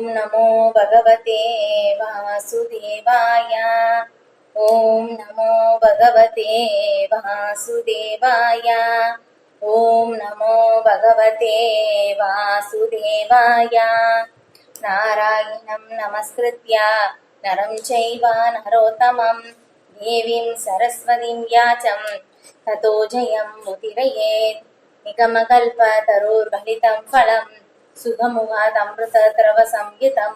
ॐ नमो भगवते वासुदेवाय। ॐ नमो भगवते वासुदेवाय। ॐ नमो भगवते वासुदेवाय। नारायणं नमस्कृत्य नरं चैव नरोत्तमं। देवीं सरस्वतीं व्याचं ततो जयं मुदिरयेत् निगमकल्पतरुर्गलितं फलं सुखमुखादमृतद्रवसंयुतं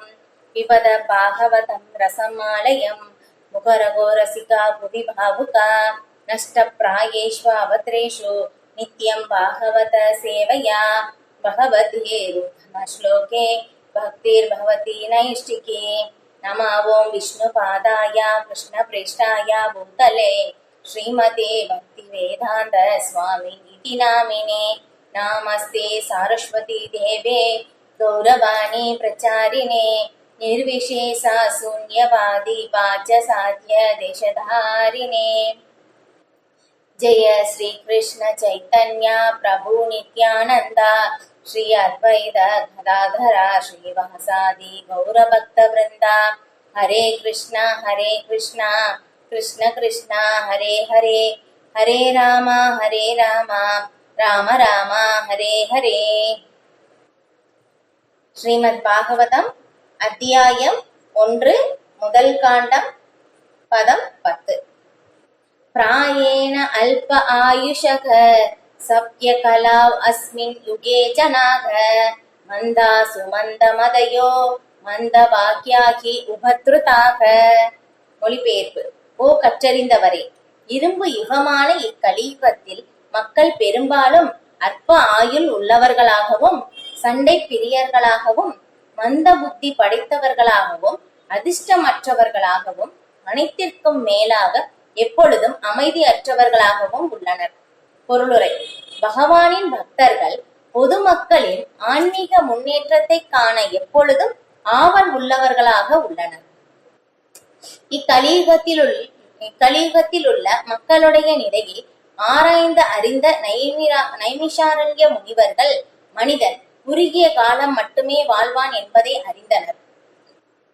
पिबद भागवतं रसमालयं मुखरगोरसिका भुवि भावुका नष्टप्रायेष्ववत्रेषु नित्यं भागवत सेवया भगवद्गीरुत्तमश्लोके भक्तिर्भवति नैष्टिके नमः ॐ विष्णुपादाय कृष्णप्रेष्ठाय भूतले श्रीमते भक्तिवेदान्त स्वामी इति नामिने नामस्ते सारस्वती गौरवाणी प्रचारिणे निर्विशेषा शून्यवादी वाचसाध्य देशधारिणे। जय श्री कृष्ण चैतन्य प्रभु नित्यानंद श्री अद्वैत गदाधरा श्रीवासादि गौरभक्त वृंदा हरे कृष्ण हरे कृष्ण। कृष्ण कृष्ण हरे हरे। हरे राम हरे राम ராம ராம ஹரே ஹரே ஸ்ரீமத் பாகவதம் அத்தியாயம் ஒன்று முதல் காண்டம் பதம் பத்து प्रायेण अल्प आयुषः सप्यकलाव् अस्मिन् युगे जनाः मन्दासु मन्दमदयो மந்தபாக்கியாகி உபத்ருதாக மொழிபெயர்ப்பு ஓ கற்றறிந்தவரே இரும்பு யுகமான இக்கலியுகத்தில் மக்கள் பெரும்பாலும் அற்ப ஆயுள் உள்ளவர்களாகவும் சண்டை பிரியர்களாகவும் மந்த புத்தி படைத்தவர்களாகவும் அதிர்ஷ்டமற்றவர்களாகவும் அனைத்திற்கும் மேலாக எப்பொழுதும் அமைதியற்றவர்களாகவும் உள்ளனர். பொருளுரை. பகவானின் பக்தர்கள் பொதுமக்களின் ஆன்மீக முன்னேற்றத்தை காண எப்பொழுதும் ஆவல் உள்ளவர்களாக உள்ளனர். இக்கலியுகத்தில் உள்ள இக்கலியுகத்தில் உள்ள மக்களுடைய நிலையை ஆராய்ந்து அறிந்த நைமிரா நைமிஷாரண்ய முனிவர்கள் மனிதன் குறுகிய காலம் மட்டுமே வாழ்வான் என்பதை அறிந்தனர்.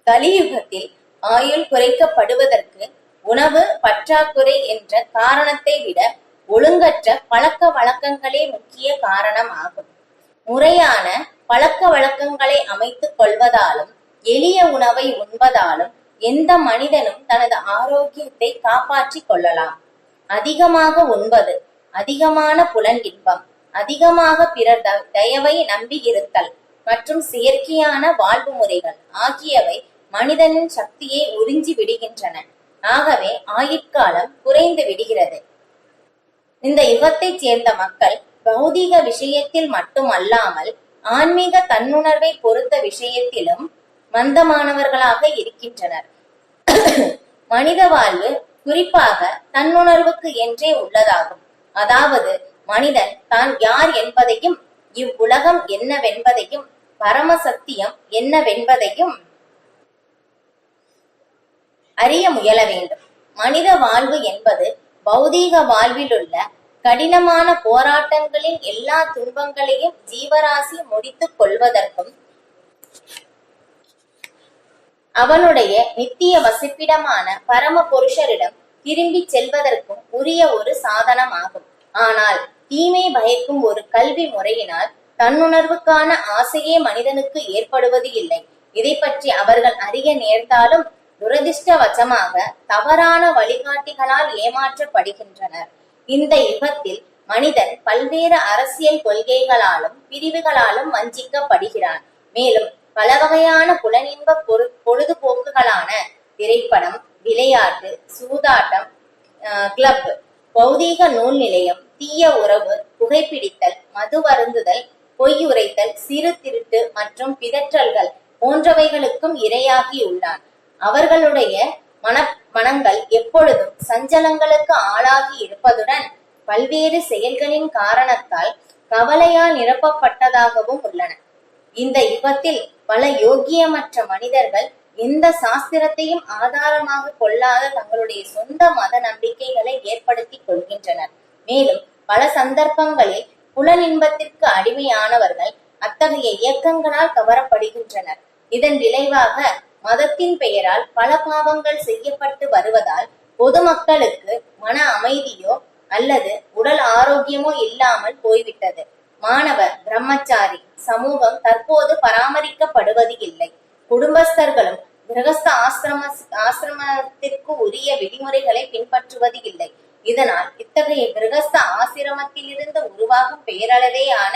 கலியுகத்தில் ஆயுள் குறைக்கப்படுவதற்கு உணவு பற்றாக்குறை என்ற காரணத்தை விட ஒழுங்கற்ற பழக்க வழக்கங்களே முக்கிய காரணம் ஆகும். முறையான பழக்க வழக்கங்களை அமைத்துக் கொள்வதாலும் எளிய உணவை உண்பதாலும் எந்த மனிதனும் தனது ஆரோக்கியத்தை காப்பாற்றிக் கொள்ளலாம். அதிகமாக உண்பது அதிகமான புலன் இன்பம் அதிகமாக பிறர் த- தயவை நம்பி இருத்தல் மற்றும் செயற்கையான வாழ்வு முறைகள் ஆகியவை மனிதனின் சக்தியை உறிஞ்சி விடுகின்றன. ஆகவே ஆயுட்காலம் குறைந்து விடுகிறது. இந்த யுகத்தைச் சேர்ந்த மக்கள் பௌதீக விஷயத்தில் மட்டுமல்லாமல் ஆன்மீக தன்னுணர்வை பொறுத்த விஷயத்திலும் மந்தமானவர்களாக இருக்கின்றனர். மனித வாழ்வு குறிப்பாக தன்னுணர்வுக்கு என்றே உள்ளதாகும். அதாவது மனிதன் தான் யார் என்பதையும் இவ்வுலகம் என்னவென்பதையும் பரமசத்தியம் என்னவென்பதையும் அறிய முயல வேண்டும். மனித வாழ்வு என்பது பௌதீக வாழ்விலுள்ள கடினமான போராட்டங்களின் எல்லா துன்பங்களையும் ஜீவராசி முடித்துக் கொள்வதற்கும் அவனுடைய நித்திய வசிப்பிடமான பரம புருஷரிடம் திரும்பிச் செல்வதற்கும் உரிய ஒரு சாதனமாகும். ஆனால் தீமை பயக்கும் ஒரு கல்வி முறையினால் தன்னுணர்வுக்கான ஆசையே மனிதனுக்கு ஏற்படுவது இல்லை. இதை பற்றி அவர்கள் அறிய நேர்ந்தாலும் துரதிருஷ்டவசமாக தவறான வழிகாட்டிகளால் ஏமாற்றப்படுகின்றனர். இந்த யுகத்தில் மனிதன் பல்வேறு அரசியல் கொள்கைகளாலும் பிரிவுகளாலும் வஞ்சிக்கப்படுகிறான். மேலும் பல வகையான புலனின்ப பொரு- பொழுதுபோக்குகளான திரைப்படம் விளையாட்டு சூதாட்டம் கிளப் பௌதீக நூல் நிலையம் தீய உறவு புகைப்பிடித்தல் மது வருந்துதல் பொய் உரைத்தல் சிறு திருட்டு மற்றும் பிதற்றல்கள் போன்றவைகளுக்கும் இரையாகியுள்ளான் அவர்களுடைய மன மனங்கள் எப்பொழுதும் சஞ்சலங்களுக்கு ஆளாகி இருப்பதுடன் பல்வேறு செயல்களின் காரணத்தால் கவலையால் நிரப்பப்பட்டதாகவும் உள்ளன. இந்த யுகத்தில் பல யோக்கியமற்ற மனிதர்கள் எந்த சாஸ்திரத்தையும் ஆதாரமாக கொள்ளாத தங்களுடைய சொந்த மத நம்பிக்கைகளை ஏற்படுத்திக் கொள்கின்றனர். மேலும் பல சந்தர்ப்பங்களில் புலனின்பத்திற்கு அடிமையானவர்கள் அத்தகைய இயக்கங்களால் கவரப்படுகின்றனர். இதன் விளைவாக மதத்தின் பெயரால் பல பாவங்கள் செய்யப்பட்டு வருவதால் பொதுமக்களுக்கு மன அமைதியோ அல்லது உடல் ஆரோக்கியமோ இல்லாமல் போய்விட்டது. மாணவர் பிரம்மச்சாரி சமூகம் தற்போது பராமரிக்கப்படுவது இல்லை குடும்பஸ்தர்களும் கிரகஸ்த ஆசிரம ஆசிரமத்திற்கு உரிய விதிமுறைகளை பின்பற்றுவது இல்லை. இதனால் இத்தகைய கிரகஸ்த ஆசிரமத்திலிருந்து உருவாகும் பெயரளவேயான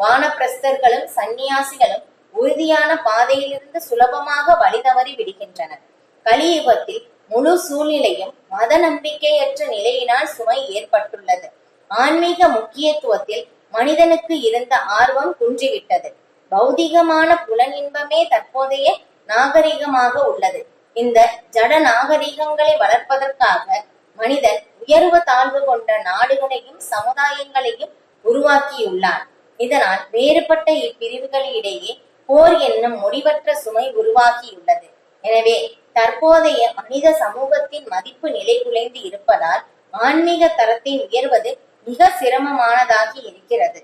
வானப்பிரஸ்தர்களும் சந்நியாசிகளும் உறுதியான பாதையிலிருந்து சுலபமாக வழி தவறி விடுகின்றனர். கலியுகத்தில் முழு சூழ்நிலையும் மத நம்பிக்கையற்ற நிலையினால் சுமை ஏற்பட்டுள்ளது. ஆன்மீக முக்கியத்துவத்தில் மனிதனுக்கு இருந்த ஆர்வம் குன்றிவிட்டது. பௌதிகமான புலன் இன்பமே தற்போதைய நாகரிகமாக உள்ளது. இந்த ஜட நாகரிகங்களை வளர்ப்பதற்காக மனிதன் உயர்வு தாழ்வு கொண்ட நாடுகளையும் சமுதாயங்களையும் உருவாக்கியுள்ளார் இதனால் வேறுபட்ட இப்பிரிவுகளிடையே போர் என்னும் முடிவற்ற சுமை உருவாகியுள்ளது. எனவே தற்போதைய மனித சமூகத்தின் மதிப்பு நிலை குலைந்து இருப்பதால் ஆன்மீக தரத்தை உயர்வது மிக சிரமமானதாகி இருக்கிறது.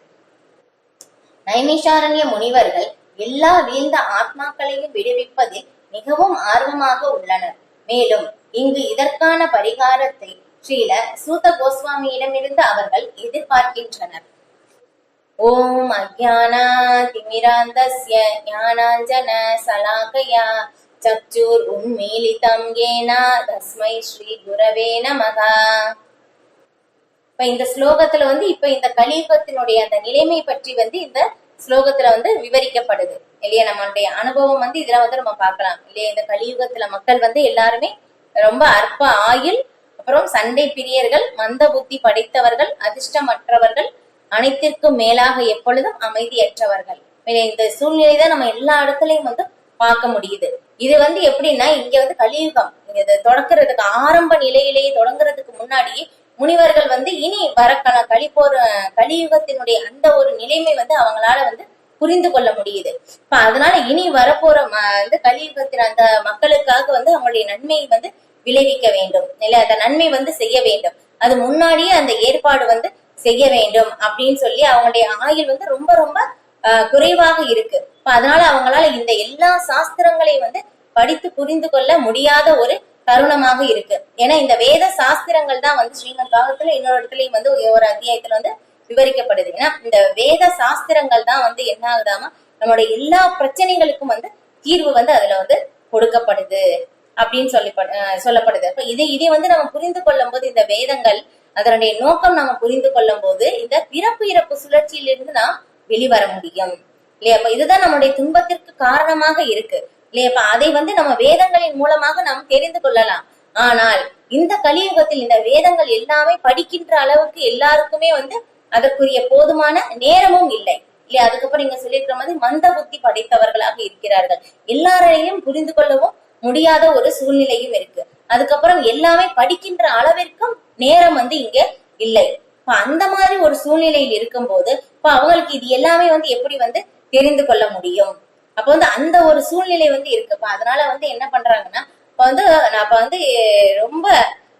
நைமிஷாரண்ய முனிவர்கள் எல்லா வீழ்ந்த ஆத்மாக்களையும் விடுவிப்பதில் மிகவும் ஆர்வமாக உள்ளனர். மேலும் இங்கு இதற்கான பரிகாரத்தை ஸ்ரீல சூத கோஸ்வாமியிடமிருந்து அவர்கள் எதிர்பார்க்கின்றனர். ஓம் அஜானாதிமிராந்தஸ்ய ஞானாஞ்சன சலாகயா சக்ஷுர் உன்மீலிதம் ஏனா தஸ்மை ஸ்ரீ குரவே நமகா. இப்ப இந்த ஸ்லோகத்துல வந்து இப்ப இந்த கலியுகத்தினுடைய அந்த நிலைமை பற்றி வந்து இந்த ஸ்லோகத்துல வந்து விவரிக்கப்படுது. இல்லையா? நம்மளுடைய அனுபவம் வந்து இதுல வந்து நம்ம பார்க்கலாம். இல்லையா? இந்த கலியுகத்துல மக்கள் வந்து எல்லாருமே ரொம்ப அற்ப ஆயுள் அப்புறம் சண்டை பிரியர்கள் மந்த புத்தி படைத்தவர்கள் அதிர்ஷ்டமற்றவர்கள் அனைத்திற்கும் மேலாக எப்பொழுதும் அமைதியற்றவர்கள். இந்த சூழ்நிலை தான் நம்ம எல்லா இடத்துலயும் வந்து பார்க்க முடியுது. இது வந்து எப்படின்னா இங்க வந்து கலியுகம். இது தொடக்கிறதுக்கு ஆரம்ப நிலையிலேயே தொடங்குறதுக்கு முன்னாடியே முனிவர்கள் வந்து இனி வர கழிப்போர் கலியுகத்தினுடைய அந்த ஒரு நிலைமை வந்து அவங்களால வந்து புரிந்து கொள்ள முடியுது. இப்ப அதனால இனி வரப்போற வந்து கலியுகத்தின் அந்த மக்களுக்காக வந்து அவங்களுடைய நன்மையை வந்து விளைவிக்க வேண்டும். இல்ல அந்த நன்மை வந்து செய்ய வேண்டும். அது முன்னாடியே அந்த ஏற்பாடு வந்து செய்ய வேண்டும் அப்படின்னு சொல்லி அவங்களுடைய ஆயுள் வந்து ரொம்ப ரொம்ப ஆஹ், குறைவாக இருக்கு. இப்ப அதனால அவங்களால இந்த எல்லா சாஸ்திரங்களையும் வந்து படித்து புரிந்து கொள்ள முடியாத ஒரு தருணமாக இருக்கு. ஏன்னா இந்த வேத சாஸ்திரங்கள் தான் வந்து ஸ்ரீமத் பாகத்துல இன்னொரு இடத்துலயும் வந்து ஒரு அத்தியாயத்துல வந்து விவரிக்கப்படுது. ஏன்னா இந்த வேத சாஸ்திரங்கள் தான் வந்து என்ன ஆகுதாமா நம்மளுடைய எல்லா பிரச்சனைகளுக்கும் வந்து தீர்வு வந்து அதுல வந்து கொடுக்கப்படுது அப்படின்னு சொல்லி சொல்லப்படுது. அப்ப இதை இதை வந்து நம்ம புரிந்து கொள்ளும் போது இந்த வேதங்கள் அதனுடைய நோக்கம் நம்ம புரிந்து கொள்ளும் போது இந்த பிறப்பு இறப்பு சுழற்சியிலிருந்து நாம் வெளிவர முடியும். இல்லையா? அப்ப இதுதான் நம்முடைய துன்பத்திற்கு காரணமாக இருக்கு. இல்லையா? அதை வந்து நம்ம வேதங்களின் மூலமாக நாம் தெரிந்து கொள்ளலாம். ஆனால் இந்த கலியுகத்தில் இந்த வேதங்கள் எல்லாமே படிக்கின்ற அளவுக்கு எல்லாருக்குமே வந்து அதற்குரிய போதுமான நேரமும் இல்லை. இல்லையா? அதுக்கப்புறம் நீங்க சொல்லியிருக்கிற மாதிரி மந்த புத்தி படைத்தவர்களாக இருக்கிறார்கள். எல்லாரையும் புரிந்து கொள்ளவும் முடியாத ஒரு சூழ்நிலையும் இருக்கு. அதுக்கப்புறம் எல்லாமே படிக்கின்ற அளவிற்கும் நேரம் வந்து இங்க இல்லை. இப்ப அந்த மாதிரி ஒரு சூழ்நிலையில் இருக்கும்போது இப்ப அவங்களுக்கு இது எல்லாமே வந்து எப்படி வந்து தெரிந்து கொள்ள முடியும்? அப்ப வந்து அந்த ஒரு சூழ்நிலை வந்து இருக்குப்பா. அதனால வந்து என்ன பண்றாங்கன்னா இப்ப வந்து நான் அப்ப வந்து ரொம்ப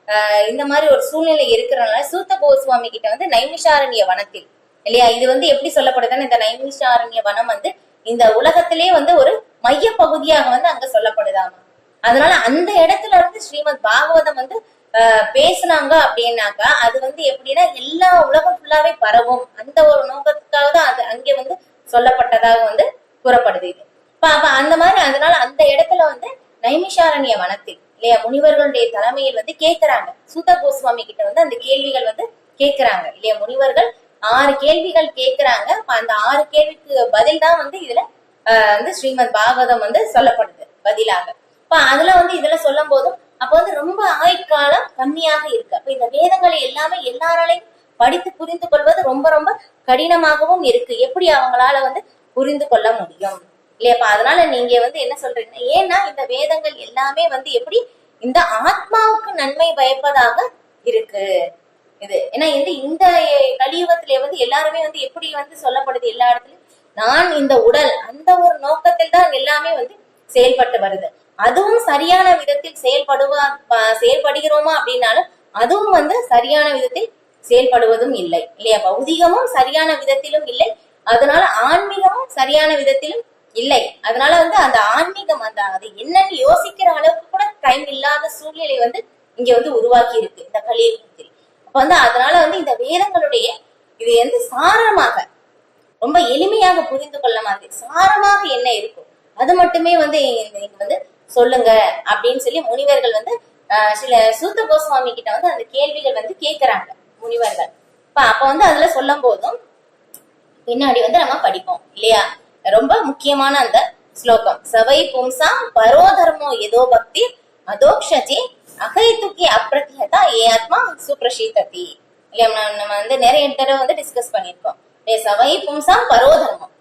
ஆஹ், இந்த மாதிரி ஒரு சூழ்நிலை இருக்கிறனால சூத்த கோஸ்வாமி கிட்ட வந்து நைமிஷாரண்ய வனத்தில் இல்லையா? இது வந்து எப்படி சொல்லப்படுதுன்னா இந்த நைமிஷாரண்ய வனம் வந்து இந்த உலகத்திலே வந்து ஒரு மைய பகுதியாக வந்து அங்க சொல்லப்படுதாமா. அதனால அந்த இடத்துல இருந்து ஸ்ரீமத் பாகவதம் வந்து ஆஹ், பேசுனாங்க அப்படின்னாக்கா அது வந்து எப்படின்னா எல்லா உலகம் ஃபுல்லாவே பரவும். அந்த ஒரு நோக்கத்துக்காக தான் அது அங்கே வந்து சொல்லப்பட்டதாக வந்து கூறப்படுது இது. அப்ப அந்த மாதிரி அதனால அந்த இடத்துல வந்து நைமிஷாரண்ய வனத்தில் இல்லையா? முனிவர்களுடைய தலைமையில் வந்து கேக்குறாங்க. சுத கோஸ்வாமி கிட்ட வந்து அந்த கேள்விகள் வந்து கேட்கிறாங்க இல்லையா? முனிவர்கள் ஆறு கேள்விகள் கேக்குறாங்க. அந்த ஆறு கேள்விக்கு பதில் தான் வந்து இதுல ஆஹ், வந்து ஸ்ரீமத் பாகவதம் வந்து சொல்லப்படுது பதிலாக. இப்ப அதுல வந்து இதுல சொல்லும் போதும் அப்ப வந்து ரொம்ப ஆயுட்காலம் கம்மியாக இருக்கு. அப்ப இந்த வேதங்களை எல்லாமே எல்லாராலையும் படித்து புரிந்து கொள்வது ரொம்ப ரொம்ப கடினமாகவும் இருக்கு. எப்படி அவங்களால வந்து புரிந்து கொள்ள முடியும்? இல்லையாப்பா அதனால நீங்க வந்து என்ன சொல்றீங்க ஏன்னா இந்த வேதங்கள் எல்லாமே வந்து எப்படி? இந்த ஆத்மாவுக்கு நன்மை பயப்பதாக இருக்கு. இது ஏன்னா இந்த இந்த கலியுகத்திலே வந்து எல்லாருமே வந்து எப்படி வந்து சொல்லப்படுது எல்லா இடத்துலயும்? நான் இந்த உடல் அந்த ஒரு நோக்கத்தில் தான் எல்லாமே வந்து செயல்பட்டு வருது. அதுவும் சரியான விதத்தில் செயல்படுவா செயல்படுகிறோமா அப்படின்னாலும் அதுவும் வந்து சரியான விதத்தில் செயல்படுவதும் இல்லை. இல்லையா? பௌதிகமும் சரியான விதத்திலும் இல்லை. அதனால ஆன்மீகமும் சரியான விதத்திலும் இல்லை. அதனால வந்து அந்த ஆன்மீகம் அந்த அது என்னன்னு யோசிக்கிற அளவுக்கு கூட டைம் இல்லாத சூழ்நிலை வந்து இங்க வந்து உருவாக்கி இருக்கு. இந்த கலியுகத்தில். அப்ப வந்து அதனால வந்து இந்த வேதங்களுடைய இது வந்து சாரமாக ரொம்ப எளிமையாக புரிந்து கொள்ள மாதிரி சாரமாக என்ன இருக்கும் அது மட்டுமே வந்து நீங்க வந்து சொல்லுங்க அப்படின்னு சொல்லி முனிவர்கள் வந்து ஆஹ், சில சூத்த கோஸ்வாமி கிட்ட வந்து அந்த கேள்விகள் வந்து கேட்கிறாங்க முனிவர்கள். இப்ப அப்ப வந்து அதுல சொல்லும் போதும் பின்னாடி வந்து நம்ம படிப்போம் இல்லையா? ரொம்ப முக்கியமான அந்த ஸ்லோகம். சவை பும்சாம் பரோதர்மோ எதோ பக்தி அதோக்ஷதி அகைத்துக்கி அப்பிரத்தியதா ஏ ஆத்மா சுப்ரஷீததி. இல்லையா நம்ம வந்து நிறைய தடவை வந்து டிஸ்கஸ் பண்ணியிருக்கோம். இல்லையா சவை பும்சாம் பரோதர்மம்.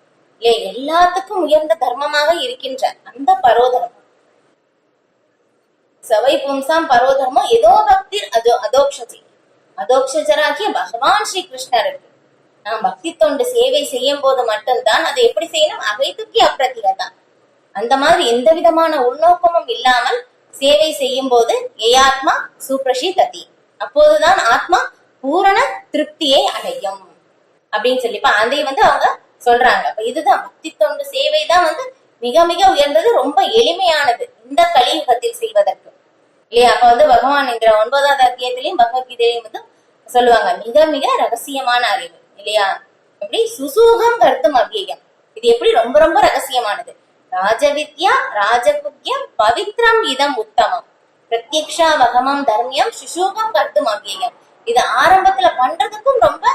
இல்லையா எல்லாத்துக்கும் உயர்ந்த தர்மமாக இருக்கின்ற அந்த பரோதர்மம். சவை பும்சாம் பரோதர்மம் ஏதோ பக்தி அதோ அதோக்ஷதி. அதோக்ஷஜராகிய பகவான் ஸ்ரீ கிருஷ்ணருக்கு. நாம் பக்தி தொண்டு சேவை செய்யும் போது மட்டும்தான் அதை எப்படி செய்யணும்? அகைத்துக்கி அப்பிரத்திகதான் அந்த மாதிரி எந்த விதமான உள்நோக்கமும் இல்லாமல் சேவை செய்யும் போது ஏயாத்மா சுப்ரஷி ததி அப்போதுதான் ஆத்மா பூரண திருப்தியை அடையும். அப்படின்னு சொல்லி அதை வந்து அவங்க சொல்றாங்க. அப்ப இதுதான் பக்தி தொண்டு சேவை தான் வந்து மிக மிக உயர்ந்தது ரொம்ப எளிமையானது இந்த கலியுகத்தில் செய்வதற்கு. இல்லையா? அப்ப வந்து பகவான் என்கிற ஒன்பதாவது அத்தியத்திலையும் பகவத்கீதையிலையும் வந்து சொல்லுவாங்க மிக மிக ரகசியமான அறிவு. இல்லையா? எப்படி சுசூகம் கருத்தும் அவ்வியம் இது எப்படி ரொம்ப ரொம்ப ரகசியமானது? ராஜவித்யா ராஜகுக்கியம் பவித்ரம் இதம் உத்தமம். பிரத்யக்ஷா வகமம் தர்மியம் சுசூகம் கருத்தும் அவ்வியம் இது ஆரம்பத்துல பண்றதுக்கும் ரொம்ப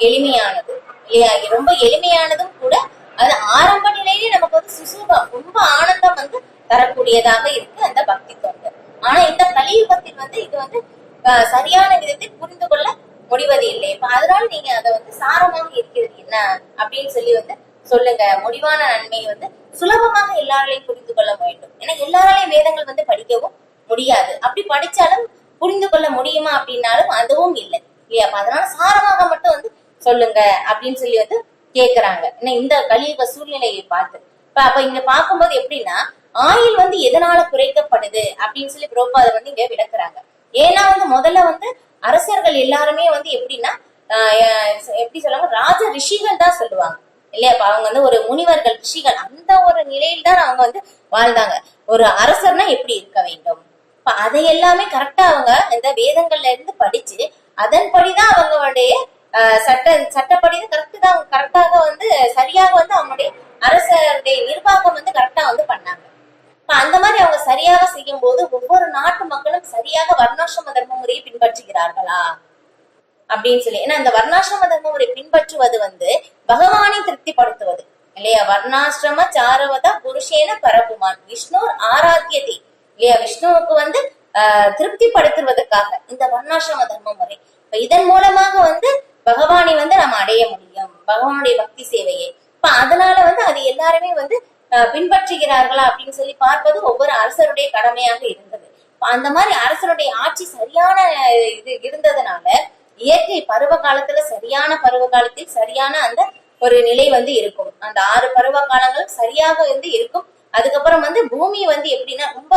எளிமையானது. இல்லையா? ரொம்ப எளிமையானதும் கூட அது ஆரம்ப நிலையிலே நமக்கு வந்து சுசூகம் ரொம்ப ஆனந்தம் வந்து தரக்கூடியதாக இருக்கு அந்த பக்தி தொண்டு. ஆனா இந்த கலியுகத்தில் வந்து இது வந்து சரியான விதத்தில் புரிந்து கொள்ள முடிவது இல்லை. இப்ப அதனால நீங்க அதை வந்து சாரமாக இருக்கிறது என்ன அப்படின்னு சொல்லி வந்து சொல்லுங்க. முடிவான நன்மை வந்து சுலபமாக எல்லாராலையும் புரிந்து கொள்ள வேண்டும். ஏன்னா எல்லாராலையும் வேதங்கள் வந்து படிக்கவும் முடியாது. அப்படி படிச்சாலும் புரிந்து கொள்ள முடியுமா அப்படின்னாலும் அதுவும் இல்லை. இல்லையா? அதனால சாரமாக மட்டும் வந்து சொல்லுங்க அப்படின்னு சொல்லி வந்து கேக்குறாங்க. ஏன்னா இந்த கலியுக சூழ்நிலையை பார்த்து. இப்ப அப்ப இங்க பார்க்கும்போது எப்படின்னா ஆயில் வந்து எதனால குறைக்கப்படுது அப்படின்னு சொல்லி புரோபாத வந்து இங்க விளக்குறாங்க. ஏன்னா வந்து முதல்ல வந்து அரசர்கள் எல்லாருமே வந்து எப்படின்னா எப்படி சொல்லுவாங்க ராஜ ரிஷிகள் தான் சொல்லுவாங்க. இல்லையா? அவங்க வந்து ஒரு முனிவர்கள் ரிஷிகள் அந்த ஒரு நிலையில் தான் அவங்க வந்து வாழ்ந்தாங்க. ஒரு அரசர்னா எப்படி இருக்க வேண்டும்? இப்ப அதை எல்லாமே கரெக்டா அவங்க இந்த வேதங்கள்ல இருந்து படிச்சு அதன்படிதான் அவங்களுடைய ஆஹ், சட்ட சட்டப்படி கரெக்ட் தான் கரெக்டாக வந்து சரியாக வந்து அவங்களுடைய அரசருடைய நிர்வாகம் வந்து கரெக்டா வந்து பண்ணாங்க. இப்ப அந்த மாதிரி அவங்க சரியாக செய்யும் போது ஒவ்வொரு நாட்டு மக்களும் சரியாக வர்ணாசிரம தர்ம முறையை பின்பற்றுகிறார்களா? அப்படின்னு சொல்லி. ஏன்னா இந்த வர்ணாசிரம தர்ம முறை பின்பற்றுவது வந்து பகவானை திருப்திப்படுத்துவது. இல்லையா? வர்ணாசிரம சாரவதா புருஷேன பரபுமான். விஷ்ணு ஆராத்தியதி. இல்லையா? விஷ்ணுவுக்கு வந்து ஆஹ் திருப்திப்படுத்துவதற்காக இந்த வர்ணாசிரம தர்ம முறை. இப்ப இதன் மூலமாக வந்து பகவானை வந்து நம்ம அடைய முடியும். பகவானுடைய பக்தி சேவையை. இப்ப அதனால வந்து அது எல்லாருமே வந்து பின்பற்றுகிறார்களா அப்படின்னு சொல்லி பார்ப்பது ஒவ்வொரு அரசருடைய கடமையாக இருந்தது. அந்த மாதிரி அரசருடைய ஆட்சி சரியான இது இருந்ததுனால இயற்கை பருவ காலத்துல சரியான பருவ காலத்தில் சரியான அந்த ஒரு நிலை வந்து இருக்கும். அந்த ஆறு பருவ காலங்கள் சரியாக வந்து இருக்கும். அதுக்கப்புறம் வந்து பூமி வந்து எப்படின்னா ரொம்ப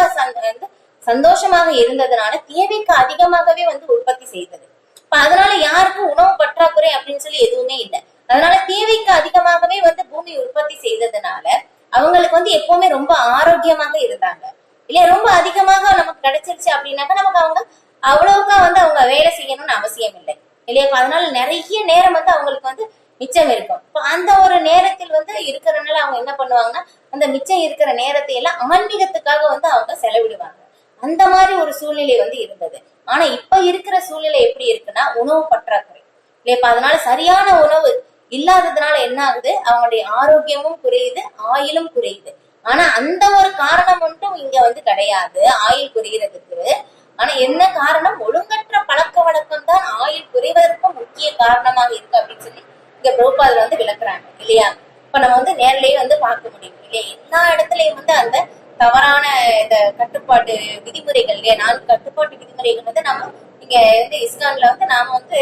வந்து சந்தோஷமாக இருந்ததுனால தேவைக்கு அதிகமாகவே வந்து உற்பத்தி செய்தது. இப்ப அதனால யாருக்கும் உணவு பற்றாக்குறை அப்படின்னு சொல்லி எதுவுமே இல்லை. அதனால தேவைக்கு அதிகமாகவே வந்து பூமி உற்பத்தி செய்ததுனால அவங்களுக்கு வந்து எப்பவுமே ரொம்ப ஆரோக்கியமாக இருந்தாங்க. இல்லையா? ரொம்ப அதிகமாக நமக்கு கிடைச்சிருச்சு அப்படின்னாக்கா நமக்கு அவங்க அவ்வளவுக்கா வந்து அவங்க வேலை செய்யணும்னு அவசியம் இல்லை. இல்லையா? அதனால நிறைய நேரம் வந்து அவங்களுக்கு வந்து மிச்சம் இருக்கும். இப்போ அந்த ஒரு நேரத்தில் வந்து இருக்கிறனால அவங்க என்ன பண்ணுவாங்கன்னா அந்த மிச்சம் இருக்கிற நேரத்தை எல்லாம் ஆன்மீகத்துக்காக வந்து அவங்க செலவிடுவாங்க. அந்த மாதிரி ஒரு சூழ்நிலை வந்து இருந்தது. ஆனா இப்ப இருக்கிற சூழ்நிலை எப்படி இருக்குன்னா உணவு பற்றாக்குறை. இல்லையா? இப்ப அதனால சரியான உணவு இல்லாததுனால என்ன ஆகுது? அவங்களுடைய ஆரோக்கியமும் குறையுது ஆயிலும் குறையுது. ஆனா அந்த ஒரு காரணம் மட்டும் இங்க வந்து கிடையாது. ஆயில் குறையிறதுக்கு. ஆனா என்ன காரணம்? ஒழுங்கற்ற பழக்க வழக்கம் தான் ஆயில் குறைவதற்கும் முக்கிய காரணமாக இருக்கு அப்படின்னு சொல்லி இங்க பிரபுபாதர் வந்து விளக்குறாங்க இல்லையா? இப்ப நம்ம வந்து நேர்லயே வந்து பார்க்க முடியும் இல்லையா? எல்லா இடத்துலயும் வந்து அந்த தவறான இந்த கட்டுப்பாட்டு விதிமுறைகள் இல்லையா? நான்கு கட்டுப்பாட்டு விதிமுறைகள் வந்து நம்ம இங்க வந்து இஸ்கான்ல வந்து நாம வந்து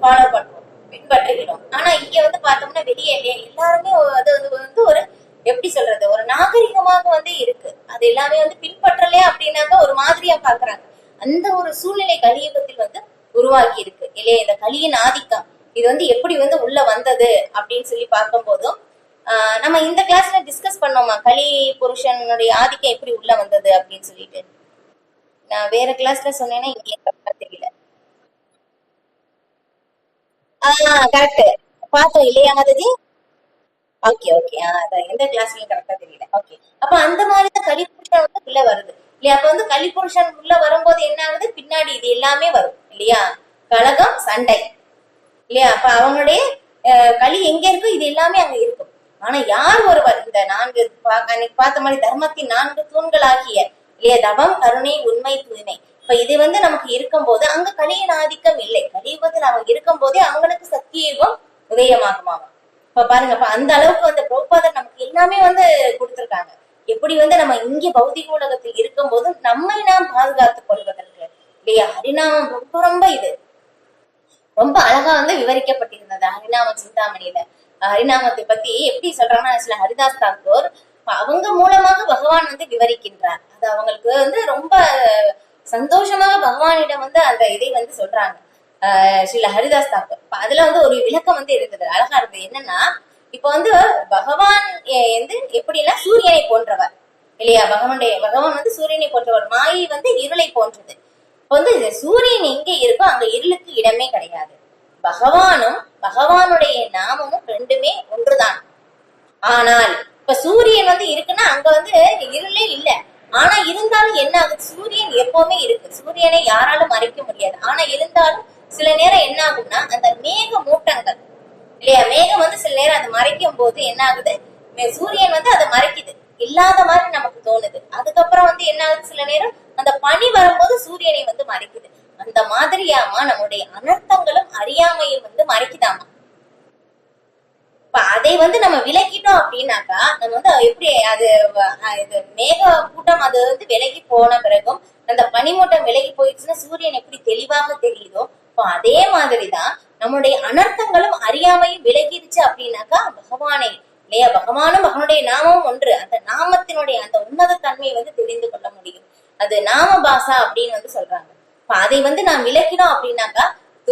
ஃபாலோ பண்றோம். பின்பற்றுகிறோம் ஆனா இங்க வந்து பார்த்தோம்னா வெளியே இல்லையா. எல்லாருமே அது வந்து ஒரு எப்படி சொல்றது ஒரு நாகரிகமாக வந்து இருக்கு. அது எல்லாமே வந்து பின்பற்றலையா அப்படின்னாக்க ஒரு மாதிரியா பாக்குறாங்க அந்த ஒரு சூழ்நிலை கலியுகத்தில் வந்து உருவாக்கி இருக்கு. இல்லையா இந்த கலியின் ஆதிக்கம். இது வந்து எப்படி வந்து உள்ள வந்தது அப்படின்னு சொல்லி பார்க்கும் போதும் ஆஹ் நம்ம இந்த கிளாஸ்ல டிஸ்கஸ் பண்ணோமா? கலி புருஷனுடைய ஆதிக்கம் எப்படி உள்ள வந்தது அப்படின்னு சொல்லிட்டு. நான் வேற கிளாஸ்ல சொன்னேன்னா இங்க கரெக்டா தெரியல ஆஹ் கரெக்ட் பார்த்தோம் இல்லையா மாதஜி ஓகே ஓகே அதான். எந்த கிளாஸ்லயும் கரெக்டா தெரியல. ஓகே அப்ப அந்த மாதிரி தான் கலிபுருஷன் வந்து உள்ள வருது. இல்லையா? அப்ப வந்து கலிபுருஷன் உள்ள வரும்போது என்ன ஆகுது? பின்னாடி இது எல்லாமே வரும். இல்லையா? கலகம் சண்டை. இல்லையா? அப்ப அவங்களுடைய அஹ், களி எங்க இருக்கோ இது எல்லாமே அங்க இருக்கும். ஆனா யார் ஒருவர்? இந்த நான்கு அன்னைக்கு பார்த்த மாதிரி தர்மத்தின் நான்கு தூண்களாகிய இல்லையா? தவம் கருணை உண்மை தூய்மை. இப்ப இது வந்து நமக்கு இருக்கும்போது அங்க கலியின் ஆதிக்கம் இல்லை. கலியுகத்துல அவங்க இருக்கும் போதே அவங்களுக்கு சத்தியுகம் உதயமாகுமாம். இப்ப பாருங்க இப்ப அந்த அளவுக்கு வந்து பிரபுபாதர் நமக்கு எல்லாமே வந்து கொடுத்திருக்காங்க. எப்படி வந்து நம்ம இங்க பௌதிக உலகத்தில் இருக்கும்போது நம்மை நாம் பாதுகாத்துக் கொள்வதற்கு. இல்லையா? ஹரிநாமம் ரொம்ப ரொம்ப இது. ரொம்ப அழகா வந்து விவரிக்கப்பட்டிருந்தது ஹரிநாம சிந்தாமணியில. ஹரிநாமத்தை பத்தி எப்படி சொல்றாங்கன்னா சில ஹரிதாஸ் தாக்கூர் அவங்க மூலமாக பகவான் வந்து விவரிக்கின்றார். அது அவங்களுக்கு வந்து ரொம்ப சந்தோஷமாக பகவானிடம் வந்து அந்த இதை வந்து சொல்றாங்க. ஆஹ் ஸ்ரீல ஹரிதாஸ் தாக்கூர் அதுல வந்து ஒரு விளக்கம் வந்து இருந்தது அழகா இருந்தது என்னன்னா இப்ப வந்து பகவான் வந்து எப்படின்னா சூரியனை போன்றவர். இல்லையா? பகவானுடைய பகவான் வந்து சூரியனை போன்றவர். மாயை வந்து இருளை போன்றது. இப்ப வந்து சூரியன் எங்க இருக்கோ அங்க இருளுக்கு இடமே கிடையாது. பகவானும் பகவானுடைய நாமமும் ரெண்டுமே ஒன்றுதான். ஆனால் இப்ப சூரியன் வந்து இருக்குன்னா அங்க வந்து இருளே இல்ல. ஆனா இருந்தாலும் என்ன ஆகுது? சூரியன் எப்பவுமே இருக்கு. சூரியனை யாராலும் மறைக்க முடியாது. ஆனா இருந்தாலும் சில நேரம் என்ன ஆகும்னா அந்த மேக மூட்டங்கள் இல்லையா? மேகம் வந்து சில நேரம் அதை மறைக்கும் போது என்ன ஆகுது? சூரியன் வந்து அதை மறைக்குது. இல்லாத மாதிரி நமக்கு தோணுது. அதுக்கப்புறம் வந்து என்ன ஆகுது? சில நேரம் அந்த பனி வரும்போது சூரியனை வந்து மறைக்குது. அந்த மாதிரியாமா நம்முடைய அனர்த்தங்களும் அறியாமையும் வந்து மறைக்குதாமா இப்ப அதை வந்து நம்ம விலக்கிட்டோம் அப்படின்னாக்கா நம்ம வந்து எப்படி அது இது மேக கூட்டம் அது வந்து விலகி போன பிறகும் அந்த பனிமூட்டம் விலகி போயிடுச்சுன்னா சூரியன் எப்படி தெளிவாக தெரியுதோ இப்போ அதே மாதிரிதான் நம்முடைய அனர்த்தங்களும் அறியாமையும் விலகிடுச்சு அப்படின்னாக்கா பகவானே இல்லையா? பகவானும் பகவானுடைய நாமம் ஒன்று. அந்த நாமத்தினுடைய அந்த உன்னத தன்மையை வந்து தெரிந்து கொள்ள முடியும். அது நாம பாசா அப்படின்னு வந்து சொல்றாங்க. இப்ப அதை வந்து நாம் விளக்கினோம் அப்படின்னாக்கா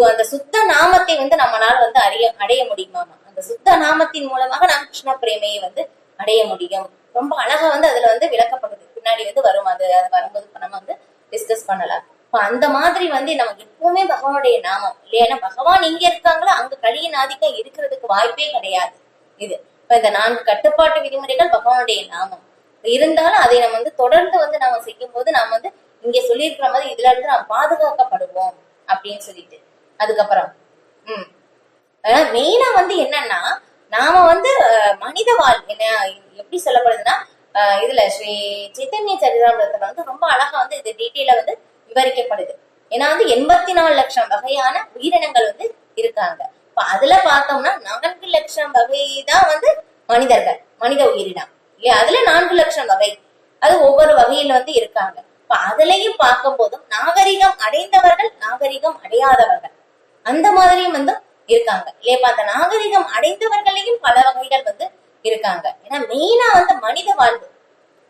அந்த சுத்த நாமத்தை வந்து நம்மளால வந்து அறிய அடைய முடியுமாமா? அந்த சுத்த நாமத்தின் மூலமாக நாம் கிருஷ்ண பிரேமையை வந்து அடைய முடியும். ரொம்ப அழகா வந்து அதுல வந்து விளக்கப்படுது பின்னாடி வந்து வரும். அது அது வரும்போது நம்ம வந்து டிஸ்கஸ் பண்ணலாம். இப்ப அந்த மாதிரி வந்து நமக்கு எப்பவுமே பகவானுடைய நாமம் இல்லையா? பகவான் இங்க இருக்காங்களோ? அங்க கலியின் ஆதிக்கம் இருக்கிறதுக்கு வாய்ப்பே கிடையாது. இது. இப்ப இந்த நான்கு கட்டுப்பாட்டு விதிமுறைகள் பகவானுடைய நாமம். இருந்தாலும் அதை நம்ம வந்து தொடர்ந்து வந்து நாம செய்யும் போது நாம வந்து இங்க சொல்லியிருக்கிற மாதிரி இதுல இருந்து நாம் பாதுகாக்கப்படுவோம் அப்படின்னு சொல்லிட்டு. அதுக்கப்புறம். உம் மெயினா வந்து என்னன்னா நாம வந்து மனித வாழ் என்ன எப்படி சொல்லப்படுதுன்னா அஹ், இதுல ஸ்ரீ சைத்தன்ய சரிதாமிரத்துல வந்து ரொம்ப அழகா வந்து இது டீட்டெயில வந்து விவரிக்கப்படுது. ஏன்னா வந்து எண்பத்தி நாலு லட்சம் வகையான உயிரினங்கள் வந்து இருக்காங்க. இப்ப அதுல பார்த்தோம்னா நான்கு லட்சம் வகை தான் வந்து மனிதர்கள் மனித உயிரினம். இல்லையா? அதுல நான்கு லட்சம் வகை. அது ஒவ்வொரு வகையில வந்து இருக்காங்க. இப்ப அதுலயும் பார்க்கும் போதும் நாகரிகம் அடைந்தவர்கள் நாகரிகம் அடையாதவர்கள். அந்த மாதிரியும் வந்து இருக்காங்க. இல்லையா இப்ப அந்த நாகரிகம் அடைந்தவர்களையும் பல வகைகள் வந்து இருக்காங்க. ஏன்னா மெயினா வந்து மனித வாழ்வு.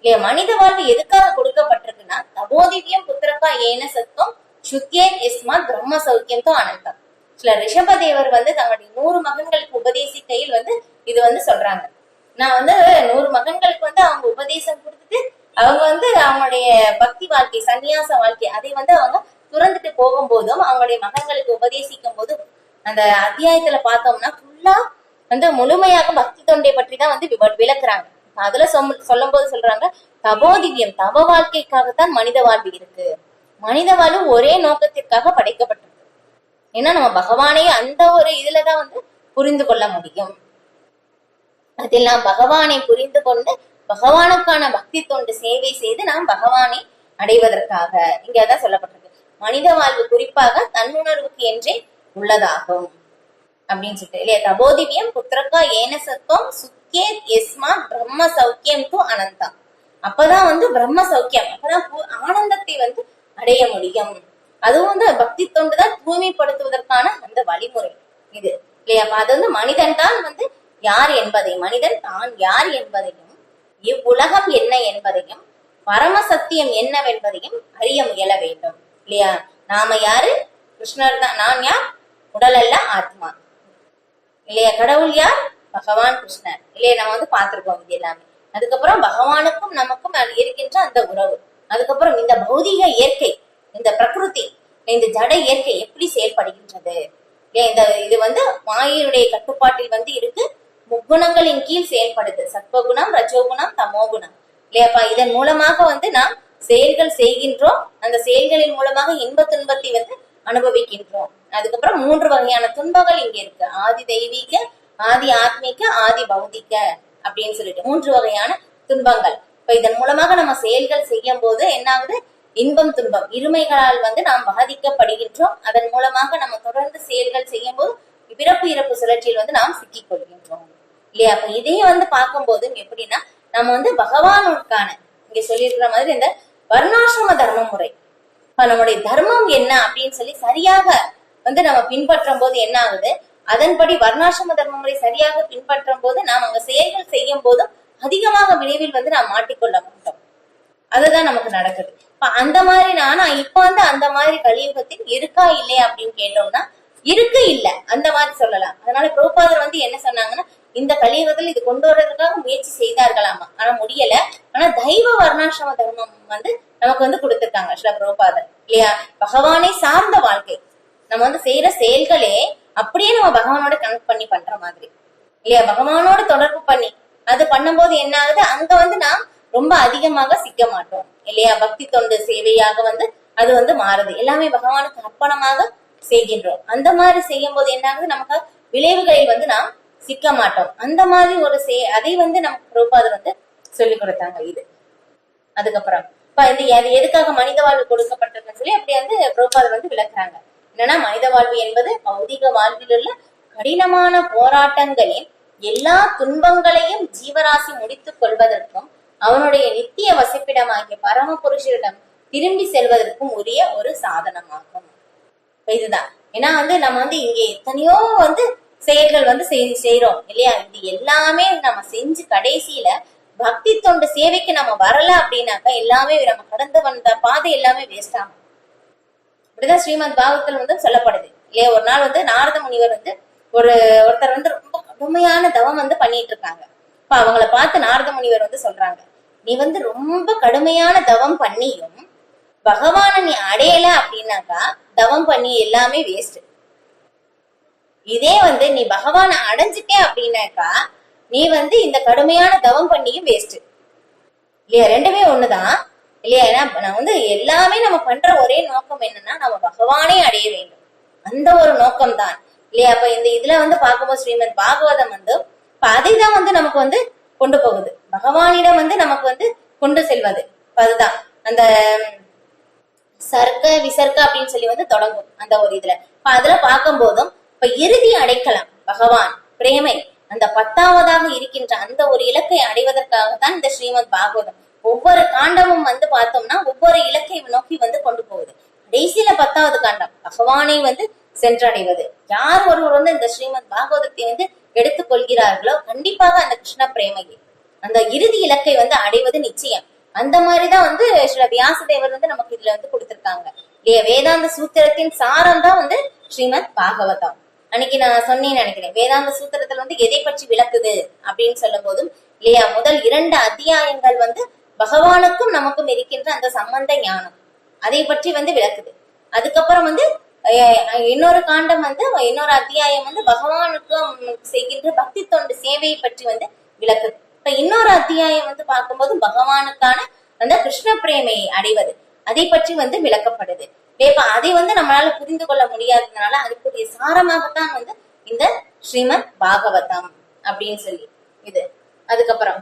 இல்லையா மனித வாழ்வு எதுக்காக கொடுக்கப்பட்டிருக்குன்னா தபோதிவியம் புத்திரக்கா ஏன சத்தம் சுத்தியே எஸ்மா பிரம்ம சௌக்கியம் தான் அனந்தம். சில ரிஷபதேவர் வந்து தங்களுடைய நூறு மகன்களுக்கு உபதேசிக்கையில் வந்து இது வந்து சொல்றாங்க. நான் வந்து நூறு மகன்களுக்கு வந்து அவங்க உபதேசம் கொடுத்துட்டு அவங்க வந்து அவங்களுடைய பக்தி வாழ்க்கை சந்நியாச வாழ்க்கை அதை வந்து அவங்க துறந்துட்டு போகும்போதும் அவங்களுடைய மகன்களுக்கு உபதேசிக்கும் போது அந்த அத்தியாயத்துல பார்த்தோம்னா ஃபுல்லா வந்து முழுமையாக பக்தி தொண்டை பற்றி தான் வந்து விளக்குறாங்க. அதுல சொல்லும் போது சொல்றாங்க தபோதிவியம் தவ வாழ்க்கைக்காகத்தான் மனித வாழ்வு இருக்கு. மனித வாழ்வு ஒரே நோக்கத்திற்காக படைக்கப்பட்டிருக்கு ஏன்னா நம்ம பகவானையே அந்த ஒரு இதுலதான் வந்து புரிந்து கொள்ள முடியும். அதில் நாம் பகவானை புரிந்து கொண்டு பகவானுக்கான பக்தி தொண்டு சேவை செய்து நாம் பகவானை அடைவதற்காக. இங்க அதான் சொல்லப்பட்டிருக்கு. மனித வாழ்வு குறிப்பாக தன்னுணர்வுக்கு என்றே உள்ளதாகும். அப்படின்னு சொல்லிட்டு இல்லையா? தபோதிவியம் புத்திரக்கா ஏன சத்தம் சுக்கே எஸ்மா பிரம்ம சௌக்கியம் து அனந்தா அப்பதான் வந்து பிரம்ம சௌக்கியம் அப்பதான் ஆனந்தத்தை வந்து அடைய முடியும். அதுவும் வந்து பக்தி தொண்டு தான் தூய்மைப்படுத்துவதற்கான அந்த வழிமுறை இது இல்லையா? அது வந்து மனிதன் தான் வந்து யார் என்பதை மனிதன் தான் யார் என்பதையும் இவ்வுலகம் என்ன என்பதையும் பரம சத்தியம் என்னவென்பதையும் அறிய முயல வேண்டும். இல்லையா? நாம யாரு? கிருஷ்ணர் தான். நான் யார்? உடல் அல்ல ஆத்மா. இல்லையா? கடவுள் யார்? பகவான் கிருஷ்ணர். இல்லையா? நம்ம வந்து பார்த்திருக்கோம் இது எல்லாமே. அதுக்கப்புறம் பகவானுக்கும் நமக்கும் இருக்கின்ற அந்த உறவு. அதுக்கப்புறம் இந்த பௌதிக இயற்கை இந்த பிரகிருதி இந்த ஜட இயற்கை எப்படி செயல்படுகின்றது? இந்த இது வந்து மாயினுடைய கட்டுப்பாட்டில் வந்து இருக்கு. முக்குணங்களின் கீழ் செயல்படுது. சத்வகுணம் ரஜோகுணம் தமோகுணம். இல்லையாப்பா? இதன் மூலமாக வந்து நாம் செயல்கள் செய்கின்றோம். அந்த செயல்களின் மூலமாக இன்ப துன்பத்தை வந்து அனுபவிக்கின்றோம். அதுக்கப்புறம் மூன்று வகையான துன்பங்கள் இங்க இருக்கு. ஆதி தெய்வீக ஆதி ஆத்மீக ஆதி பௌதிக அப்படின்னு சொல்லிட்டு மூன்று வகையான துன்பங்கள். இப்ப இதன் மூலமாக நம்ம செயல்கள் செய்யும் போது என்ன ஆகுது இன்பம் துன்பம் இருமைகளால் வந்து நாம் பாதிக்கப்படுகின்றோம். அதன் மூலமாக நம்ம தொடர்ந்து செயல்கள் செய்யும் போது பிறப்பு இறப்பு சுழற்சியில் வந்து நாம் சிக்கிக் கொள்கின்றோம் இல்லையா? அப்ப இதையே வந்து பார்க்கும்போது எப்படின்னா நம்ம வந்து பகவானுக்கான இங்க சொல்லியிருக்கிற மாதிரி இந்த வர்ணாசிரம தர்ம முறை. இப்ப நம்முடைய தர்மம் என்ன அப்படின்னு சொல்லி சரியாக வந்து நம்ம பின்பற்றும் போது என்ன ஆகுது? அதன்படி வர்ணாசிரம தர்ம முறை சரியாக பின்பற்றும் போது நாம் அங்க செயல்கள் செய்யும் போதும் அதிகமாக விளைவில் வந்து நாம் மாட்டிக்கொள்ள மாட்டோம். அதுதான் நமக்கு நடக்குது. இப்ப அந்த மாதிரி ஆனா இப்ப வந்து அந்த மாதிரி கலியுகத்தில் இருக்கா இல்லையா அப்படின்னு கேட்டோம்னா இருக்கு இல்ல. அந்த மாதிரி சொல்லலாம். அதனால பிரபுபாதர் வந்து என்ன சொன்னாங்கன்னா இந்த கலியுகத்தில் இது கொண்டு வர்றதுக்காக முயற்சி செய்தார்களாமா? ஆனா முடியல. ஆனா தெய்வ வர்ணாசிரம தர்மம் வந்து நமக்கு வந்து கொடுத்திருக்காங்க ஸ்ரீ பிரபுபாதர். இல்லையா? பகவானை சார்ந்த வாழ்க்கை. நம்ம வந்து செய்யற செயல்களே அப்படியே நம்ம பகவானோட கனெக்ட் பண்ணி பண்ற மாதிரி. இல்லையா? பகவானோட தொடர்பு பண்ணி. அது பண்ணும்போது என்ன ஆகுது அங்க வந்து நாம் ரொம்ப அதிகமாக சிக்க மாட்டோம். இல்லையா? பக்தி தொண்டு சேவையாக வந்து அது வந்து மாறுது. எல்லாமே பகவானுக்கு அர்ப்பணமாக செய்கின்றோம். அந்த மாதிரி செய்யும் போது என்ன ஆகுது நமக்கு விளைவுகளில் வந்து நாம் சிக்க மாட்டோம் அந்த மாதிரி ஒரு சே அதை வந்து நமக்கு பிரபாதர் வந்து சொல்லி கொடுத்தாங்க இது. அதுக்கப்புறம் இப்ப இந்த எதுக்காக மனித வாழ்வு கொடுக்கப்பட்டிருக்குன்னு சொல்லி அப்படி வந்து பிரபாதர் வந்து விளக்குறாங்க. என்னன்னா மனித வாழ்வு என்பது பௌதிக வாழ்வில் உள்ள கடினமான போராட்டங்களின் எல்லா துன்பங்களையும் ஜீவராசி முடித்துக் கொள்வதற்கும் அவனுடைய நித்திய வசிப்பிடமாகிய பரமபுருஷரிடம் திரும்பி செல்வதற்கும் உரிய ஒரு சாதனமாகும். இதுதான். ஏன்னா வந்து நம்ம வந்து இங்கே எத்தனையோ வந்து செயல்கள் வந்து செய்யறோம் இல்லையா? இது எல்லாமே நம்ம செஞ்சு கடைசியில பக்தி தொண்டு சேவைக்கு நம்ம வரல அப்படின்னாக்கா எல்லாமே நம்ம கடந்து வந்த பாதை எல்லாமே வேஸ்ட் ஆகும். இப்படிதான் ஸ்ரீமத் பாகவத்தில் வந்து சொல்லப்படுது. இல்லையா? ஒரு நாள் வந்து நாரத முனிவர் வந்து ஒரு ஒருத்தர் வந்து ரொம்ப கடுமையான தவம் வந்து பண்ணிட்டு இருக்காங்க. இப்ப அவங்கள பார்த்து நாரத முனிவர் வந்து சொல்றாங்க நீ வந்து ரொம்ப கடுமையான தவம் பண்ணியும் பகவானை நீ அடையல அப்படின்னாக்கா தவம் பண்ணி எல்லாமே வேஸ்ட் இதே வந்து நீ பகவானை அடைஞ்சிட்டே அப்படின்னாக்கா நீ வந்து இந்த கடுமையான தவம் பண்ணியும் வேஸ்ட் இல்லையா? ரெண்டுமே ஒண்ணுதான். இல்லையா? ஏன்னா நான் வந்து எல்லாமே நம்ம பண்ற ஒரே நோக்கம் என்னன்னா நம்ம பகவானே அடைய வேண்டும். அந்த ஒரு நோக்கம் தான் இல்லையா? அப்ப இந்த இதுல வந்து பார்க்கும்போது ஸ்ரீமத் பாகவதம் வந்து இப்ப அதைதான் வந்து நமக்கு வந்து கொண்டு போகுது. பகவானிடம் வந்து நமக்கு வந்து கொண்டு செல்வது. அதுதான். அந்த சர்க்க விசர்க்க அப்படின்னு சொல்லி வந்து தொடங்கும் அந்த ஒரு இதுல. இப்ப அதுல பார்க்கும் போதும் இப்ப இறுதி அடைக்கலாம். பகவான் பிரேமை அந்த பத்தாவதாக இருக்கின்ற அந்த ஒரு இலக்கை அடைவதற்காக தான் இந்த ஸ்ரீமத் பாகவதம். ஒவ்வொரு காண்டமும் வந்து பார்த்தோம்னா ஒவ்வொரு இலக்கை நோக்கி வந்து கொண்டு போகுது. கடைசியில பத்தாவது காண்டம். பகவானை வந்து சென்றடைவது. யார் ஒருவர் வந்து இந்த ஸ்ரீமத் பாகவதத்தை வந்து எடுத்துக் கொள்கிறார்களோ கண்டிப்பாக அந்த கிருஷ்ண பிரேமையை. அந்த இறுதி இலக்கை வந்து அடைவது நிச்சயம். அந்த மாதிரிதான் வந்து ஸ்ரீ வியாசதேவர் வந்து நமக்கு இதுல வந்து கொடுத்திருக்காங்க. இல்லையா வேதாந்த சூத்திரத்தின் சாரம் தான் வந்து ஸ்ரீமத் பாகவதம். அன்னைக்கு நான் சொன்னேன்னு நினைக்கிறேன். வேதாந்த சூத்திரத்துல வந்து எதை பற்றி விளக்குது? அப்படின்னு சொல்லும் போதும் இல்லையா முதல் இரண்டு அத்தியாயங்கள் வந்து பகவானுக்கும் நமக்கும் இருக்கின்ற அந்த சம்பந்த ஞானம். அதை பற்றி வந்து விளக்குது. அதுக்கப்புறம் வந்து இன்னொரு காண்டம் வந்து இன்னொரு அத்தியாயம் வந்து பகவானுக்கும் செய்கின்ற பக்தி தொண்டு சேவையை பற்றி வந்து விளக்குது. இப்ப இன்னொரு அத்தியாயம் வந்து பார்க்கும்போது பகவானுக்கான அந்த கிருஷ்ண பிரேமையை அடைவது அதை பற்றி வந்து விளக்கப்படுது. இப்ப அதை வந்து நம்மளால புரிந்து கொள்ள முடியாததுனால அதுக்குரிய சாரமாகத்தான் வந்து இந்த ஸ்ரீமத் பாகவதம் அப்படின்னு சொல்லி இது. அதுக்கப்புறம்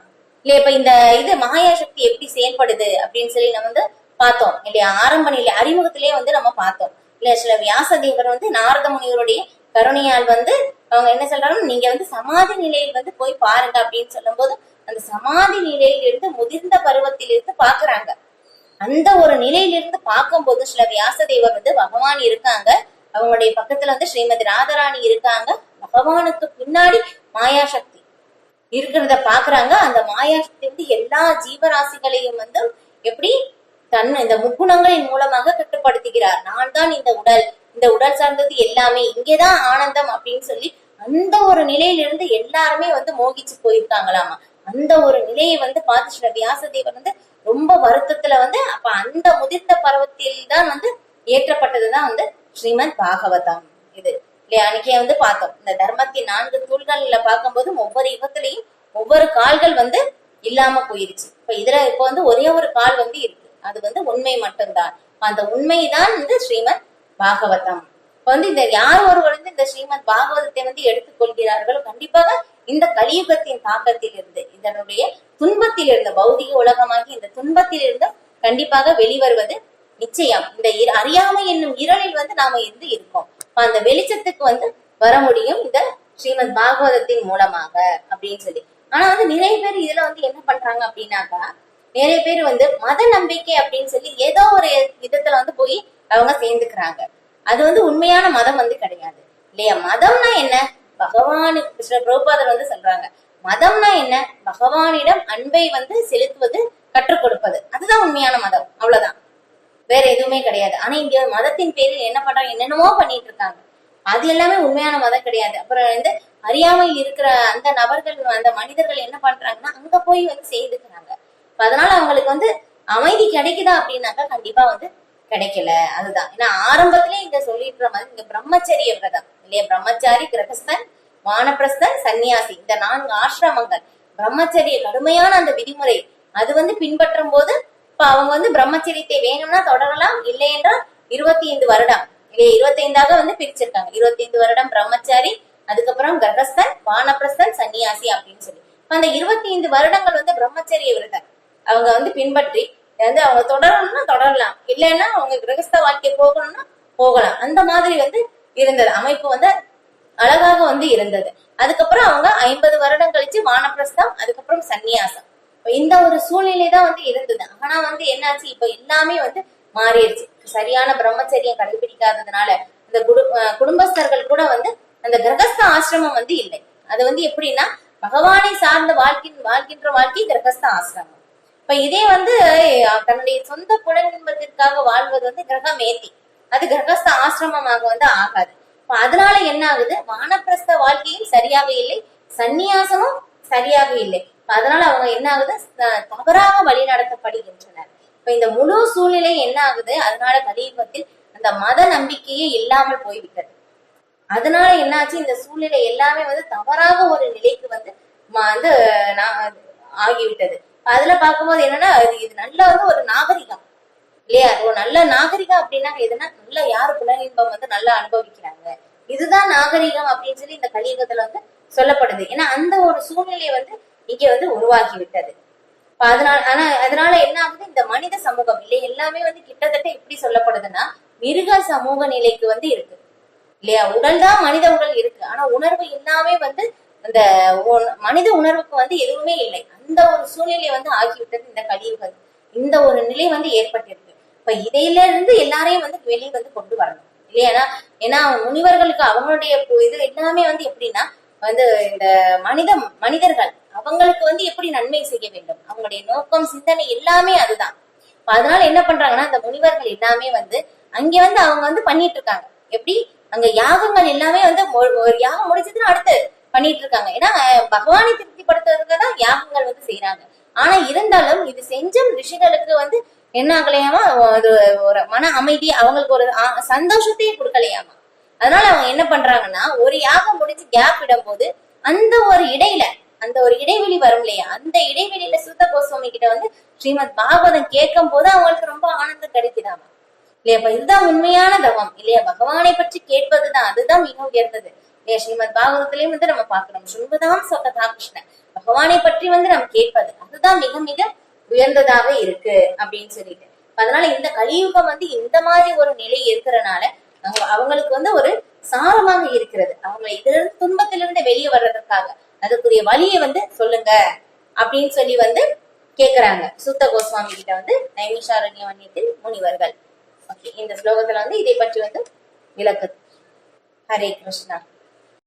இல்லையா இப்ப இந்த இது மாயா சக்தி எப்படி செயல்படுது அப்படின்னு சொல்லி நம்ம வந்து பார்த்தோம். இல்லையா? ஆரம்ப நிலை அறிமுகத்திலேயே வந்து நம்ம பார்த்தோம். இல்ல சில வியாசதேவர் வந்து நாரத முனிவருடைய கருணையால் வந்து அவங்க என்ன சொல்றாங்க நீங்க வந்து சமாதி நிலையில் வந்து போய் பாருங்க அப்படின்னு சொல்லும்போது அந்த சமாதி நிலையிலிருந்து முதிர்ந்த பருவத்திலிருந்து பாக்குறாங்க அந்த ஒரு நிலையிலிருந்து பார்க்கும்போது சில வியாசதேவர் வந்து பகவான் இருக்காங்க. அவங்களுடைய பக்கத்துல வந்து ஸ்ரீமதி ராதாராணி இருக்காங்க. பகவானுக்கு பின்னாடி மாயா சக்தி இருக்கிறத பாக்குறாங்க அந்த மாயா சக்தி வந்து எல்லா ஜீவராசிகளையும் வந்து எப்படி தன் இந்த முக்குணங்களின் மூலமாக கட்டுப்படுத்துகிறார். நான் தான் இந்த உடல் இந்த உடல் சார்ந்தது எல்லாமே இங்கேதான் ஆனந்தம் அப்படின்னு சொல்லி அந்த ஒரு நிலையிலிருந்து எல்லாருமே வந்து மோகிச்சு போயிருக்காங்களாமா? அந்த ஒரு நிலையை வந்து பார்த்து ஸ்ரீ வியாசதேவர் வந்து ரொம்ப வருத்தத்துல வந்து அப்ப அந்த முதிர்ந்த பருவத்தில் தான் வந்து ஏற்றப்பட்டதுதான் வந்து ஸ்ரீமத் பாகவதம் இது. இல்லையா? அன்னைக்கே வந்து பார்த்தோம். இந்த தர்மத்தின் நான்கு தூள்கள்ல பார்க்கும்போது ஒவ்வொரு யுகத்திலையும் ஒவ்வொரு கால்கள் வந்து இல்லாம போயிருச்சு. இப்ப இதுல இப்ப வந்து ஒரே ஒரு கால் வந்து இருக்கு. அது வந்து உண்மை மட்டும்தான். அந்த உண்மைதான் வந்து ஸ்ரீமத் பாகவதம். வந்து இந்த யார் ஒருவர் வந்து இந்த ஸ்ரீமத் பாகவதத்தை வந்து எடுத்துக்கொள்கிறார்களோ கண்டிப்பாக இந்த கலியுகத்தின் தாக்கத்தில் இருந்து இதனுடைய துன்பத்தில் இருந்த பௌதிக உலகமாகி இந்த துன்பத்தில் இருந்து கண்டிப்பாக வெளிவருவது நிச்சயம். இந்த அறியாமை என்னும் இருளில் வந்து நாம இருந்து இருக்கோம். அந்த வெளிச்சத்துக்கு வந்து வர முடியும் இந்த ஸ்ரீமத் பாகவதத்தின் மூலமாக அப்படின்னு சொல்லி. ஆனா வந்து நிறைய பேர் இதுல வந்து என்ன பண்றாங்க அப்படின்னாக்கா நிறைய பேர் வந்து மத நம்பிக்கை அப்படின்னு சொல்லி ஏதோ ஒரு விதத்துல வந்து போய் அவங்க சேர்ந்துக்கிறாங்க. அது வந்து உண்மையான மதம் வந்து கிடையாது. இல்லையா? மதம்னா என்ன? பகவானு கிருஷ்ண பிரபுபாதர் வந்து சொல்றாங்க. மதம்னா என்ன? பகவானிடம் அன்பை வந்து செலுத்துவது கற்றுக் கொடுப்பது. அதுதான் உண்மையான மதம். அவ்வளவுதான். வேற எதுவுமே கிடையாது. ஆனா இங்க மதத்தின் பேரில் என்ன பண்றாங்க என்னென்னமோ பண்ணிட்டு இருக்காங்க. அது எல்லாமே உண்மையான மதம் கிடையாது. அப்புறம் வந்து அறியாமையில் இருக்கிற அந்த நபர்கள் அந்த மனிதர்கள் என்ன பண்றாங்கன்னா அங்க போய் வந்து செய்துக்கிறாங்க. அதனால அவங்களுக்கு வந்து அமைதி கிடைக்குதா அப்படின்னாக்கா கண்டிப்பா வந்து கிடைக்கல. அதுதான். ஏன்னா ஆரம்பத்திலே இங்க சொல்லிடுற மாதிரி இங்க பிரம்மச்சரிய விரதம் இல்லையா? பிரம்மச்சாரி கிரகஸ்தன் வானப்பிரஸ்தன் சன்னியாசி இந்த நான்கு ஆசிரமங்கள். பிரம்மச்சரிய கடுமையான அந்த விதிமுறை. அது வந்து பின்பற்றும் போது இப்ப அவங்க வந்து பிரம்மச்சரியத்தை வேணும்னா தொடரலாம் இல்லை என்றால் இருபத்தி ஐந்து வருடம். இல்லையா? இருபத்தி ஐந்தாக வந்து பிரிச்சிருக்காங்க. இருபத்தி ஐந்து வருடம் பிரம்மச்சாரி அதுக்கப்புறம் கிரகஸ்தன் வானப்பிரஸ்தன் சன்னியாசி அப்படின்னு சொல்லி. இப்ப அந்த இருபத்தி ஐந்து வருடங்கள் வந்து பிரம்மச்சரிய விரதம். அவங்க வந்து பின்பற்றி வந்து அவங்க தொடரணும்னா தொடரலாம். இல்லைன்னா அவங்க கிரகஸ்த வாழ்க்கை போகணும்னா போகலாம். அந்த மாதிரி வந்து இருந்தது. அமைப்பு வந்து அழகாக வந்து இருந்தது. அதுக்கப்புறம் அவங்க ஐம்பது வருடம் கழிச்சு வானப்பிரஸ்தம் அதுக்கப்புறம் சந்நியாசம். இந்த ஒரு சூழ்நிலை தான் வந்து இருந்தது. ஆனா வந்து என்னாச்சு? இப்ப எல்லாமே வந்து மாறிடுச்சு. சரியான பிரம்மச்சரியம் கடைபிடிக்காததுனால இந்த குடு- குடும்பஸ்தர்கள் கூட வந்து அந்த கிரகஸ்த ஆசிரமம் வந்து இல்லை. அது வந்து எப்படின்னா பகவானை சார்ந்த வாழ்க்கை வாழ்கின்ற வாழ்க்கை கிரகஸ்த ஆசிரமம். இப்ப இதே வந்து தன்னுடைய சொந்த குழந்தைக்காக வாழ்வது வந்து கிரகமேத்தி. அது கிரகஸ்த ஆசிரமமாக வந்து ஆகாது. இப்ப அதனால என்ன ஆகுது? வானப்பிரஸ்த வாழ்க்கையும் சரியாக இல்லை சந்நியாசமும் சரியாக இல்லை. அதனால அவங்க என்ன ஆகுது? தவறாக வழி நடத்தப்படுகின்றனர். இப்ப இந்த முழு சூழ்நிலை என்ன ஆகுது? அதனால கலியுகத்தில் அந்த மத நம்பிக்கையே இல்லாமல் போய்விட்டது. அதனால என்னாச்சு இந்த சூழ்நிலை எல்லாமே வந்து தவறாக ஒரு நிலைக்கு வந்து வந்து ஆகிவிட்டது. அதுல பார்க்கும்போது என்னன்னா இது இது நல்ல வந்து ஒரு நாகரிகம். இல்லையா? ஒரு நல்ல நாகரிகம் அப்படின்னா எதுனா நல்ல யாரு புலனின்பம் வந்து நல்லா அனுபவிக்கிறாங்க. இதுதான் நாகரிகம் அப்படின்னு சொல்லி இந்த கலியுகத்துல வந்து சொல்லப்படுது. ஏன்னா அந்த ஒரு சூழ்நிலை வந்து இங்க வந்து உருவாகி விட்டது அதனால ஆனா அதனால என்ன ஆகுது? இந்த மனித சமூகம் இல்லை எல்லாமே வந்து கிட்டத்தட்ட எப்படி சொல்லப்படுதுன்னா மிருக சமூக நிலைக்கு வந்து இருக்கு. இல்லையா? உடல் தான் மனித உடல் இருக்கு. ஆனா உணர்வு எல்லாமே வந்து அந்த மனித உணர்வுக்கு வந்து எதுவுமே இல்லை. அந்த ஒரு சூழ்நிலை வந்து ஆகிவிட்டது இந்த கலியுகம். இந்த ஒரு நிலை வந்து ஏற்பட்டிருக்கு. இப்ப இதையில இருந்து எல்லாரையும் வந்து வெளியே வந்து கொண்டு வரணும். இல்லையா ஏன்னா முனிவர்களுக்கு அவங்களுடைய இது எல்லாமே வந்து எப்படின்னா வந்து இந்த மனித மனிதர்கள் அவங்களுக்கு வந்து எப்படி நன்மை செய்ய வேண்டும்? அவங்களுடைய நோக்கம் சிந்தனை எல்லாமே அதுதான். இப்ப அதனால என்ன பண்றாங்கன்னா அந்த முனிவர்கள் எல்லாமே வந்து அங்க வந்து அவங்க வந்து பண்ணிட்டு இருக்காங்க. எப்படி? அங்க யாகங்கள் எல்லாமே வந்து ஒரு யாகம் முடிச்சதுன்னா அடுத்து பண்ணிட்டு இருக்காங்க ஏன்னா பகவானை திருப்திப்படுத்துறதுக்கு தான் யாகங்கள் வந்து செய்யறாங்க ஆனா இருந்தாலும் இது செஞ்ச ரிஷிகளுக்கு வந்து என்ன ஆகலையாமா? அது ஒரு மன அமைதி அவங்களுக்கு ஒரு ஆ- சந்தோஷத்தையே கொடுக்கலையாமா? அதனால அவங்க என்ன பண்றாங்கன்னா ஒரு யாகம் முடிஞ்சு கேப் இடும்போது அந்த ஒரு இடையில அந்த ஒரு இடைவெளி வரும் இல்லையா? அந்த இடைவெளியில சுத்த கோஸ்வாமி கிட்ட வந்து ஸ்ரீமத் பாகவதம் கேட்கும் போது அவங்களுக்கு ரொம்ப ஆனந்தம் கிடைக்குதாமா? இல்லையா? இதுதான் உண்மையான தவம். இல்லையா? பகவானை பற்றி கேட்பதுதான். அதுதான் மிக உயர்ந்தது. இல்லையா ஸ்ரீமத் பாகவதத்திலையும் வந்து நம்ம பார்க்கிறோம் சுன்பதாம் சொன்னதா கிருஷ்ணன் பகவானை பற்றி வந்து நம்ம கேட்பது. அதுதான் மிக மிக உயர்ந்ததாக இருக்கு அப்படின்னு சொல்லிட்டு. அதனால இந்த கலியுகம் வந்து இந்த மாதிரி ஒரு நிலை இருக்கிறனால அவங்க அவங்களுக்கு வந்து ஒரு சாரமாக இருக்கிறது. அவங்க இதிலிருந்து துன்பத்திலிருந்து வெளியே வர்றதுக்காக அதுக்குரிய வழியை வந்து சொல்லுங்க அப்படின்னு சொல்லி வந்து கேக்குறாங்க. சுத்த கோஸ்வாமி கிட்ட வந்து நைமிஷாரண்ய வன்னியத்தில் முனிவர்கள். ஓகே இந்த ஸ்லோகத்துல வந்து இதை பற்றி வந்து விளக்குது. ஹரே கிருஷ்ணா.